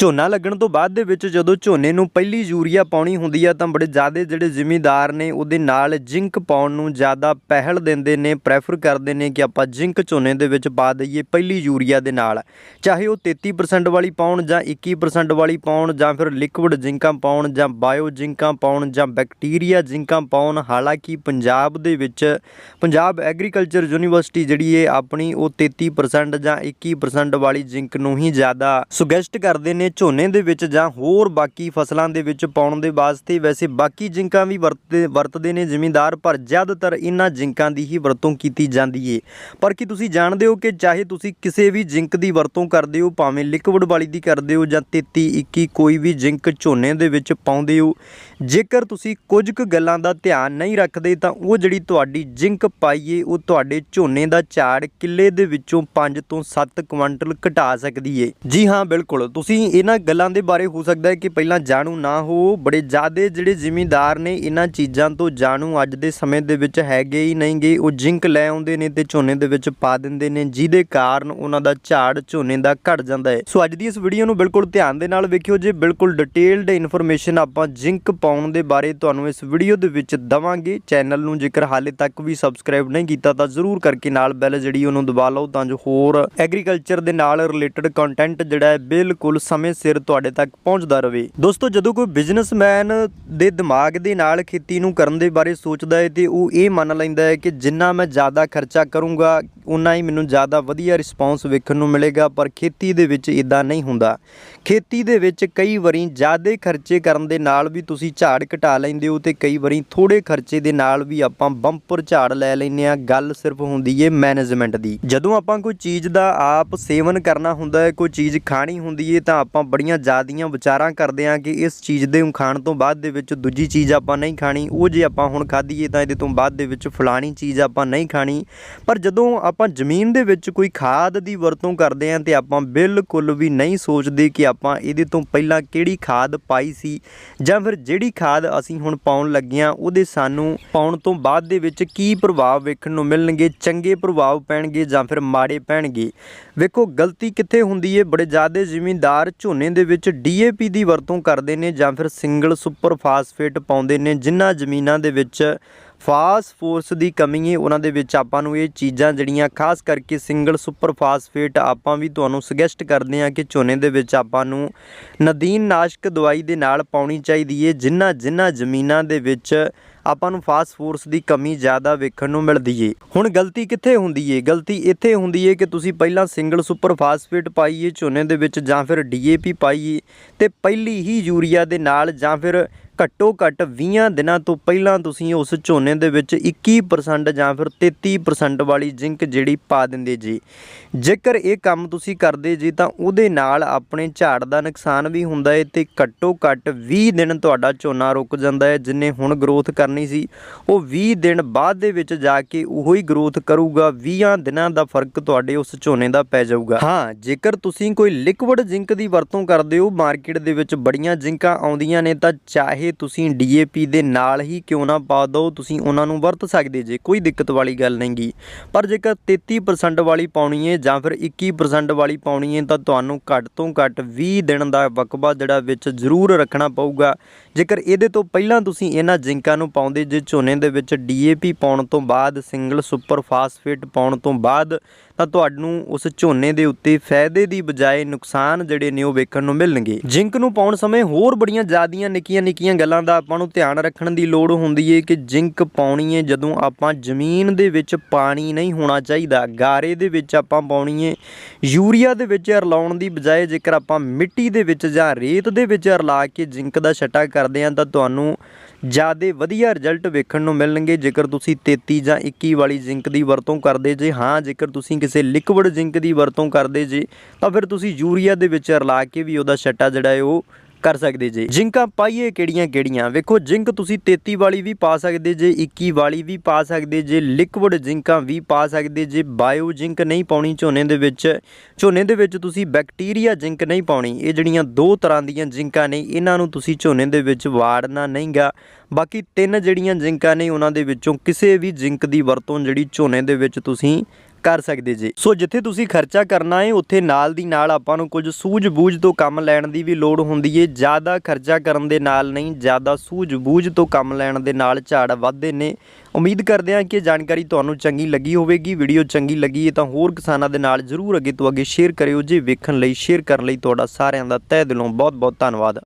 ਝੋਨਾ ਲੱਗਣ ਤੋਂ ਬਾਅਦ ਦੇ ਵਿੱਚ ਜਦੋਂ ਝੋਨੇ ਨੂੰ ਪਹਿਲੀ ਯੂਰੀਆ ਪਾਉਣੀ ਹੁੰਦੀ ਆ ਤਾਂ ਬੜੇ ਜ਼ਿਆਦਾ ਜਿਹੜੇ ਜ਼ਿਮੀਦਾਰ ਨੇ ਉਹਦੇ ਨਾਲ ਜ਼ਿੰਕ ਪਾਉਣ ਨੂੰ ਜ਼ਿਆਦਾ ਪਹਿਲ ਦਿੰਦੇ ਨੇ ਪ੍ਰੈਫਰ ਕਰਦੇ ਨੇ ਕਿ ਆਪਾਂ ਜ਼ਿੰਕ ਝੋਨੇ ਦੇ ਵਿੱਚ ਪਾ ਦਈਏ ਪਹਿਲੀ ਯੂਰੀਆ ਦੇ ਨਾਲ। ਚਾਹੇ ਉਹ 33% ਵਾਲੀ ਪਾਉਣ ਜਾਂ 21% ਵਾਲੀ ਪਾਉਣ ਜਾਂ ਫਿਰ ਲਿਕਵਿਡ ਜ਼ਿੰਕਾਂ ਪਾਉਣ ਜਾਂ ਬਾਇਓ ਜ਼ਿੰਕਾਂ ਪਾਉਣ ਜਾਂ ਬੈਕਟੀਰੀਆ ਜ਼ਿੰਕਾਂ ਪਾਉਣ, ਹਾਲਾਂਕਿ ਪੰਜਾਬ ਦੇ ਵਿੱਚ ਪੰਜਾਬ ਐਗਰੀਕਲਚਰ ਯੂਨੀਵਰਸਿਟੀ ਜਿਹੜੀ ਹੈ ਆਪਣੀ ਉਹ 33% ਜਾਂ 21% ਵਾਲੀ ਜ਼ਿੰਕ ਨੂੰ ਹੀ ਜ਼ਿਆਦਾ ਸੁਗੈਸਟ ਕਰਦੇ ਨੇ ਝੋਨੇ ਦੇ ਵਿੱਚ ਜਾਂ ਹੋਰ ਬਾਕੀ ਫਸਲਾਂ ਦੇ ਵਿੱਚ ਪਾਉਣ ਦੇ ਵਾਸਤੇ ਵੈਸੇ ਬਾਕੀ ਜ਼ਿੰਕਾਂ ਵੀ ਵਰਤਦੇ ਵਰਤਦੇ ਨੇ ਜ਼ਿਮੀਂਦਾਰ, ਪਰ ਜ਼ਿਆਦਾਤਰ ਇਹਨਾਂ ਜ਼ਿੰਕਾਂ ਦੀ ਹੀ ਵਰਤੋਂ ਕੀਤੀ ਜਾਂਦੀ ਏ। ਪਰ ਕੀ ਤੁਸੀਂ ਜਾਣਦੇ ਹੋ ਕਿ ਚਾਹੇ ਤੁਸੀਂ ਕਿਸੇ ਵੀ ਜ਼ਿੰਕ ਦੀ ਵਰਤੋਂ ਕਰਦੇ ਹੋ, ਭਾਵੇਂ ਲਿਕਵਿਡ ਵਾਲੀ ਦੀ ਕਰਦੇ ਹੋ ਜਾਂ 33 21 ਕੋਈ ਵੀ ਜ਼ਿੰਕ ਝੋਨੇ ਦੇ ਵਿੱਚ ਪਾਉਂਦੇ ਹੋ, ਜੇਕਰ ਤੁਸੀਂ ਕੁਝ ਕੁ ਗੱਲਾਂ ਦਾ ਧਿਆਨ ਨਹੀਂ ਰੱਖਦੇ, ਤਾਂ ਉਹ ਜਿਹੜੀ ਤੁਹਾਡੀ ਜ਼ਿੰਕ ਪਾਈਏ ਉਹ ਤੁਹਾਡੇ ਝੋਨੇ ਦਾ ਝਾੜ ਕਿੱਲੇ ਦੇ ਵਿੱਚੋਂ 5 ਤੋਂ 7 ਕੁਇੰਟਲ ਘਟਾ ਸਕਦੀ ਏ। ਜੀ ਹਾਂ, ਬਿਲਕੁਲ। ਤੁਸੀਂ ਇਹਨਾਂ ਗੱਲਾਂ ਦੇ ਬਾਰੇ ਹੋ ਸਕਦਾ ਹੈ ਕਿ ਪਹਿਲਾਂ ਜਾਣੂ ਨਾ ਹੋ। ਬੜੇ ਜ਼ਿਆਦੇ ਜਿਹੜੇ ਜ਼ਿਮੀਂਦਾਰ ਨੇ ਇਹਨਾਂ ਚੀਜ਼ਾਂ ਤੋਂ ਜਾਣੂ ਅੱਜ ਦੇ ਸਮੇਂ ਦੇ ਵਿੱਚ ਹੈਗੇ ਹੀ ਨਹੀਂਗੇ। ਉਹ ਜ਼ਿੰਕ ਲੈ ਆਉਂਦੇ ਨੇ ਤੇ ਝੋਨੇ ਦੇ ਵਿੱਚ ਪਾ ਦਿੰਦੇ ਨੇ, ਜਿਹਦੇ ਕਾਰਨ ਉਹਨਾਂ ਦਾ ਝਾੜ ਝੋਨੇ ਦਾ ਘਟ ਜਾਂਦਾ ਹੈ। ਸੋ ਅੱਜ ਦੀ ਇਸ ਵੀਡੀਓ ਨੂੰ ਬਿਲਕੁਲ ਧਿਆਨ ਦੇ ਨਾਲ ਵੇਖਿਓ ਜੇ ਬਿਲਕੁਲ ਡਿਟੇਲਡ ਇਨਫੋਰਮੇਸ਼ਨ ਆਪਾਂ ਜ਼ਿੰਕ ਪਾਉਣ ਦੇ ਬਾਰੇ ਤੁਹਾਨੂੰ ਇਸ ਵੀਡੀਓ ਦੇ ਵਿੱਚ ਦਵਾਂਗੇ। ਚੈਨਲ ਨੂੰ ਜੇਕਰ ਹਾਲੇ ਤੱਕ ਵੀ ਸਬਸਕ੍ਰਾਈਬ ਨਹੀਂ ਕੀਤਾ ਤਾਂ ਜ਼ਰੂਰ ਕਰਕੇ ਨਾਲ ਬੈਲ ਜਿਹੜੀ ਉਹਨੂੰ ਦਬਾ ਲਓ ਤਾਂ ਜੋ ਹੋਰ ਐਗਰੀਕਲਚਰ ਦੇ ਨਾਲ ਰਿਲੇਟਡ ਕੰਟੈਂਟ ਜਿਹੜਾ ਹੈ ਬਿਲਕੁਲ ਸਮੇਂ ਸਿਰ ਤੁਹਾਡੇ ਤੱਕ ਪਹੁੰਚਦਾ ਰਹੇ ਦੋਸਤੋ, ਜਦੋਂ ਕੋਈ ਬਿਜ਼ਨਸਮੈਨ ਦੇ ਦਿਮਾਗ ਦੇ ਨਾਲ ਖੇਤੀ ਨੂੰ ਕਰਨ ਦੇ ਬਾਰੇ ਸੋਚਦਾ ਹੈ ਤੇ ਉਹ ਇਹ ਮੰਨ ਲੈਂਦਾ ਹੈ ਕਿ ਜਿੰਨਾ ਮੈਂ ਜ਼ਿਆਦਾ ਖਰਚਾ ਕਰੂੰਗਾ ਉਨਾ ਹੀ ਮੈਨੂੰ ਜ਼ਿਆਦਾ ਵਧੀਆ ਰਿਸਪੌਂਸ ਵੇਖਣ ਨੂੰ ਮਿਲੇਗਾ, ਪਰ ਖੇਤੀ ਦੇ ਵਿੱਚ ਇਦਾਂ ਨਹੀਂ ਹੁੰਦਾ। ਖੇਤੀ ਦੇ ਵਿੱਚ ਕਈ ਵਾਰੀ ਜ਼ਿਆਦਾ ਖਰਚੇ ਕਰਨ ਦੇ ਨਾਲ ਵੀ ਤੁਸੀਂ ਝਾੜ ਘਟਾ ਲੈਂਦੇ ਹੋ ਤੇ ਕਈ ਵਾਰੀ ਥੋੜੇ ਖਰਚੇ ਦੇ ਨਾਲ ਵੀ ਆਪਾਂ ਬੰਪਰ ਝਾੜ ਲੈ ਲੈਂਦੇ ਆ ਗੱਲ ਸਿਰਫ ਹੁੰਦੀ ਏ ਮੈਨੇਜਮੈਂਟ ਦੀ। ਜਦੋਂ ਆਪਾਂ ਕੋਈ ਚੀਜ਼ ਦਾ ਆਪ ਸੇਵਨ ਕਰਨਾ ਹੁੰਦਾ ਹੈ, ਕੋਈ ਚੀਜ਼ ਖਾਣੀ ਹੁੰਦੀ ਏ, ਤਾਂ ਆਪਾਂ ਬੜੀਆਂ ਜ਼ਿਆਦੀਆਂ ਵਿਚਾਰਾਂ ਕਰਦੇ ਆ ਕਿ ਇਸ ਚੀਜ਼ ਦੇ ਖਾਣ ਤੋਂ ਬਾਅਦ ਦੇ ਵਿੱਚ ਦੂਜੀ ਚੀਜ਼ ਆਪਾਂ ਨਹੀਂ ਖਾਣੀ। ਉਹ ਜੇ ਆਪਾਂ ਹੁਣ ਖਾਧੀਏ ਤਾਂ ਇਹਦੇ ਤੋਂ ਬਾਅਦ ਦੇ ਵਿੱਚ ਫਲਾਣੀ ਚੀਜ਼ ਆਪਾਂ ਨਹੀਂ ਖਾਣੀ। ਪਰ ਜਦੋਂ ਆਪਾਂ ਜ਼ਮੀਨ ਦੇ ਵਿੱਚ ਕੋਈ ਖਾਦ ਦੀ ਵਰਤੋਂ ਕਰਦੇ ਆ ਤੇ ਆਪਾਂ ਬਿਲਕੁਲ ਵੀ ਨਹੀਂ ਸੋਚਦੇ ਕਿ ਆਪਾਂ ਇਹਦੇ ਤੋਂ ਪਹਿਲਾਂ ਕਿਹੜੀ ਖਾਦ ਪਾਈ ਸੀ ਜਾਂ ਫਿਰ ਜਿਹੜੀ ਖਾਦ ਅਸੀਂ ਹੁਣ ਪਾਉਣ ਲੱਗੇ ਆ ਉਹਦੇ ਸਾਨੂੰ ਪਾਉਣ ਤੋਂ ਬਾਅਦ ਦੇ ਵਿੱਚ ਕੀ ਪ੍ਰਭਾਵ ਵੇਖਣ ਨੂੰ ਮਿਲਣਗੇ, ਚੰਗੇ ਪ੍ਰਭਾਵ ਪੈਣਗੇ ਜਾਂ ਫਿਰ ਮਾੜੇ ਪੈਣਗੇ। ਵੇਖੋ, ਗਲਤੀ ਕਿੱਥੇ ਹੁੰਦੀ ਏ? ਬੜੇ ਜ਼ਿਆਦੇ ਜ਼ਿਮੀਂਦਾਰ ਝੋਨੇ ਦੇ ਵਿੱਚ ਡੀਏਪੀ ਦੀ ਵਰਤੋਂ ਕਰਦੇ ਨੇ ਜਾਂ ਫਿਰ ਸਿੰਗਲ ਸੁਪਰ ਫਾਸਫੇਟ ਪਾਉਂਦੇ ਨੇ ਜਿਨ੍ਹਾਂ ਜ਼ਮੀਨਾਂ ਦੇ ਵਿੱਚ ਫਾਸ ਫੋਰਸ ਦੀ ਕਮੀ ਹੈ। ਉਹਨਾਂ ਦੇ ਵਿੱਚ ਆਪਾਂ ਨੂੰ ਇਹ ਚੀਜ਼ਾਂ ਜਿਹੜੀਆਂ, ਖਾਸ ਕਰਕੇ ਸਿੰਗਲ ਸੁਪਰ ਫਾਸਫੇਟ ਆਪਾਂ ਵੀ ਤੁਹਾਨੂੰ ਸੁਜੈਸਟ ਕਰਦੇ ਹਾਂ ਕਿ ਝੋਨੇ ਦੇ ਵਿੱਚ ਆਪਾਂ ਨੂੰ ਨਦੀਨ ਨਾਸ਼ਕ ਦਵਾਈ ਦੇ ਨਾਲ ਪਾਉਣੀ ਚਾਹੀਦੀ ਹੈ ਜਿਨ੍ਹਾਂ ਜਿਨ੍ਹਾਂ ਜ਼ਮੀਨਾਂ ਦੇ ਵਿੱਚ ਆਪਾਂ ਨੂੰ ਫਾਸਫੋਰਸ ਦੀ ਕਮੀ ਜ਼ਿਆਦਾ ਵੇਖਣ ਨੂੰ ਮਿਲਦੀ ਏ ਹੁਣ ਗਲਤੀ ਕਿੱਥੇ ਹੁੰਦੀ ਏ ਗਲਤੀ ਇੱਥੇ ਹੁੰਦੀ ਏ ਕਿ ਤੁਸੀਂ ਪਹਿਲਾਂ ਸਿੰਗਲ ਸੁਪਰ ਫਾਸਫੇਟ ਪਾਈਏ ਝੋਨੇ ਦੇ ਵਿੱਚ ਜਾਂ ਫਿਰ ਡੀਏਪੀ ਪਾਈਏ ਤੇ ਪਹਿਲੀ ਹੀ ਯੂਰੀਆ ਦੇ ਨਾਲ ਜਾਂ ਫਿਰ ਘੱਟੋ ਘੱਟ 20 ਦਿਨਾਂ ਤੋਂ ਪਹਿਲਾਂ ਤੁਸੀਂ ਉਸ ਝੋਨੇ ਦੇ ਵਿੱਚ 21% ਜਾਂ ਫਿਰ 33% ਵਾਲੀ ਜ਼ਿੰਕ ਜਿਹੜੀ ਪਾ ਦਿੰਦੇ ਜੀ। ਜੇਕਰ ਇਹ ਕੰਮ ਤੁਸੀਂ ਕਰਦੇ ਜੀ ਤਾਂ ਉਹਦੇ ਨਾਲ ਆਪਣੇ ਝਾੜ ਦਾ ਨੁਕਸਾਨ ਵੀ ਹੁੰਦਾ ਹੈ ਤੇ ਘੱਟੋ ਘੱਟ 20 ਦਿਨ ਤੁਹਾਡਾ ਝੋਨਾ ਰੁਕ ਜਾਂਦਾ ਹੈ ਜਿੰਨੇ ਹੁਣ ਗਰੋਥ ਕਰਨੀ ਸੀ। ਉਹ 20 ਦਿਨ ਬਾਅਦ ਦੇ ਵਿੱਚ ਜਾ ਕੇ ਉਹੋ ਹੀ ਗਰੋਥ ਕਰੂਗਾ 20 ਦਿਨਾਂ ਦਾ ਫ਼ਰਕ ਤੁਹਾਡੇ ਉਸ ਝੋਨੇ ਦਾ ਪੈ ਜਾਊਗਾ। ਹਾਂ, ਜੇਕਰ ਤੁਸੀਂ ਕੋਈ ਲਿਕਵਿਡ ਜ਼ਿੰਕ ਦੀ ਵਰਤੋਂ ਕਰਦੇ ਹੋ ਮਾਰਕੀਟ ਦੇ ਵਿੱਚ ਬੜੀਆਂ ਜ਼ਿੰਕਾਂ ਆਉਂਦੀਆਂ ਨੇ ਤਾਂ ਚਾਹੇ ਤੁਸੀਂ ਡੀਏਪੀ ਦੇ ਨਾਲ ਹੀ ਕਿਉਂ ਨਾ ਪਾ ਦਿਓ, ਤੁਸੀਂ ਉਹਨਾਂ ਨੂੰ ਵਰਤ ਸਕਦੇ ਜੇ, ਕੋਈ ਦਿੱਕਤ ਵਾਲੀ ਗੱਲ ਨਹੀਂਗੀ ਪਰ ਜੇਕਰ 33% ਵਾਲੀ ਪਾਉਣੀ ਹੈ ਜਾਂ ਫਿਰ 21% ਵਾਲੀ ਪਾਉਣੀ ਹੈ ਤਾਂ ਤੁਹਾਨੂੰ ਘੱਟ ਤੋਂ ਘੱਟ 20 ਦਿਨ ਦਾ ਵਕਬਾ ਜਿਹੜਾ ਵਿੱਚ ਜ਼ਰੂਰ ਰੱਖਣਾ ਪਊਗਾ। ਜੇਕਰ ਇਹਦੇ ਤੋਂ ਪਹਿਲਾਂ ਤੁਸੀਂ ਇਹਨਾਂ ਜ਼ਿੰਕਾਂ ਨੂੰ ਪਾਉਂਦੇ, ਜੇ ਝੋਨੇ ਦੇ ਵਿੱਚ ਡੀਏਪੀ ਪਾਉਣ ਤੋਂ ਬਾਅਦ, ਸਿੰਗਲ ਸੁਪਰ ਫਾਸਫੇਟ ਪਾਉਣ ਤੋਂ ਬਾਅਦ, ਤਾਂ ਤੁਹਾਨੂੰ ਉਸ ਝੋਨੇ ਦੇ ਉੱਤੇ ਫਾਇਦੇ ਦੀ ਬਜਾਏ ਨੁਕਸਾਨ ਜਿਹੜੇ ਨੇ ਉਹ ਵੇਖਣ ਨੂੰ ਮਿਲਣਗੇ। ਜ਼ਿੰਕ ਨੂੰ ਪਾਉਣ ਸਮੇਂ ਹੋਰ ਬੜੀਆਂ ਜ਼ਿਆਦੀਆਂ ਨਿੱਕੀਆਂ ਨਿੱਕੀਆਂ ਗੱਲਾਂ ਦਾ ਆਪਾਂ ਨੂੰ ਧਿਆਨ ਰੱਖਣ ਦੀ ਲੋੜ ਹੁੰਦੀ ਏ ਕਿ ਜ਼ਿੰਕ ਪਾਉਣੀ ਏ ਜਦੋਂ ਆਪਾਂ ਜ਼ਮੀਨ ਦੇ ਵਿੱਚ ਪਾਣੀ ਨਹੀਂ ਹੋਣਾ ਚਾਹੀਦਾ, ਗਾਰੇ ਦੇ ਵਿੱਚ ਆਪਾਂ ਪਾਉਣੀ ਏ, ਯੂਰੀਆ ਦੇ ਵਿੱਚ ਰਲਾਉਣ ਦੀ ਬਜਾਏ ਜੇਕਰ ਆਪਾਂ ਮਿੱਟੀ ਦੇ ਵਿੱਚ ਜਾਂ ਰੇਤ ਦੇ ਵਿੱਚ ਰਲਾ ਕੇ ਜ਼ਿੰਕ ਦਾ ਛਟਾ ਕਰਦੇ ਹਾਂ ਤਾਂ ਤੁਹਾਨੂੰ ਜ਼ਿਆਦਾ ਵਧੀਆ ਰਿਜ਼ਲਟ ਵੇਖਣ ਨੂੰ ਮਿਲਣਗੇ। ਜੇਕਰ ਤੁਸੀਂ 33 ਜਾਂ 21 ਵਾਲੀ ਜ਼ਿੰਕ ਦੀ ਵਰਤੋਂ ਕਰਦੇ ਜੇ, ਹਾਂ, ਜੇਕਰ ਤੁਸੀਂ ਕਿਸੇ ਲਿਕਵਿਡ ਜ਼ਿੰਕ ਦੀ ਵਰਤੋਂ ਕਰਦੇ ਜੇ, ਤਾਂ ਫਿਰ ਤੁਸੀਂ ਯੂਰੀਆ ਦੇ ਵਿੱਚ ਰਲਾ ਕੇ ਵੀ ਉਹਦਾ ਛਟਾ ਜਿਹੜਾ ਹੈ ਉਹ ਕਰ ਸਕਦੇ ਜੇ। ਜ਼ਿੰਕਾਂ ਪਾਈਏ ਕਿਹੜੀਆਂ ਕਿਹੜੀਆਂ? ਵੇਖੋ, ਜ਼ਿੰਕ ਤੁਸੀਂ 33 ਵਾਲੀ ਵੀ ਪਾ ਸਕਦੇ ਜੇ 21 ਵਾਲੀ ਵੀ ਪਾ ਸਕਦੇ ਜੇ, ਲਿਕਵਿਡ ਜ਼ਿੰਕਾਂ ਵੀ ਪਾ ਸਕਦੇ ਜੇ, ਬਾਇਓ ਜ਼ਿੰਕ ਨਹੀਂ ਪਾਉਣੀ ਝੋਨੇ ਦੇ ਵਿੱਚ। ਝੋਨੇ ਦੇ ਵਿੱਚ ਤੁਸੀਂ ਬੈਕਟੀਰੀਆ ਜ਼ਿੰਕ ਨਹੀਂ ਪਾਉਣੀ। ਇਹ ਜਿਹੜੀਆਂ ਦੋ ਤਰ੍ਹਾਂ ਦੀਆਂ ਜ਼ਿੰਕਾਂ ਨੇ, ਇਹਨਾਂ ਨੂੰ ਤੁਸੀਂ ਝੋਨੇ ਦੇ ਵਿੱਚ ਵਾੜਨਾ ਨਹੀਂਗਾ। ਬਾਕੀ ਤਿੰਨ ਜਿਹੜੀਆਂ ਜ਼ਿੰਕਾਂ ਨੇ, ਉਹਨਾਂ ਦੇ ਵਿੱਚੋਂ ਕਿਸੇ ਵੀ ਜ਼ਿੰਕ ਦੀ ਵਰਤੋਂ ਜਿਹੜੀ ਝੋਨੇ ਦੇ ਵਿੱਚ ਤੁਸੀਂ ਕਰ ਸਕਦੇ ਜੀ। ਸੋ ਜਿੱਥੇ ਤੁਸੀਂ ਖਰਚਾ ਕਰਨਾ ਹੈ ਉੱਥੇ ਨਾਲ ਦੀ ਨਾਲ ਆਪਾਂ ਨੂੰ ਕੁਝ ਸੂਝ-ਬੂਝ ਤੋਂ ਕੰਮ ਲੈਣ ਦੀ ਵੀ ਲੋੜ ਹੁੰਦੀ ਹੈ ਜ਼ਿਆਦਾ ਖਰਚਾ ਕਰਨ ਦੇ ਨਾਲ ਨਹੀਂ, ਜ਼ਿਆਦਾ ਸੂਝ-ਬੂਝ ਤੋਂ ਕੰਮ ਲੈਣ ਦੇ ਨਾਲ ਝਾੜ ਵੱਧਦੇ ਨੇ। ਉਮੀਦ ਕਰਦੇ ਹਾਂ ਕਿ ਜਾਣਕਾਰੀ ਤੁਹਾਨੂੰ ਚੰਗੀ ਲੱਗੀ ਹੋਵੇਗੀ। ਵੀਡੀਓ ਚੰਗੀ ਲੱਗੀ ਹੈ ਤਾਂ ਹੋਰ ਕਿਸਾਨਾਂ ਦੇ ਨਾਲ ਜਰੂਰ ਅੱਗੇ ਤੋਂ ਅੱਗੇ ਸ਼ੇਅਰ ਕਰਿਓ ਜੇ ਵੇਖਣ ਲਈ, ਸ਼ੇਅਰ ਕਰਨ ਲਈ ਤੁਹਾਡਾ ਸਾਰਿਆਂ ਦਾ ਤਹਿ ਦਿਲੋਂ ਬਹੁਤ-ਬਹੁਤ ਧੰਨਵਾਦ।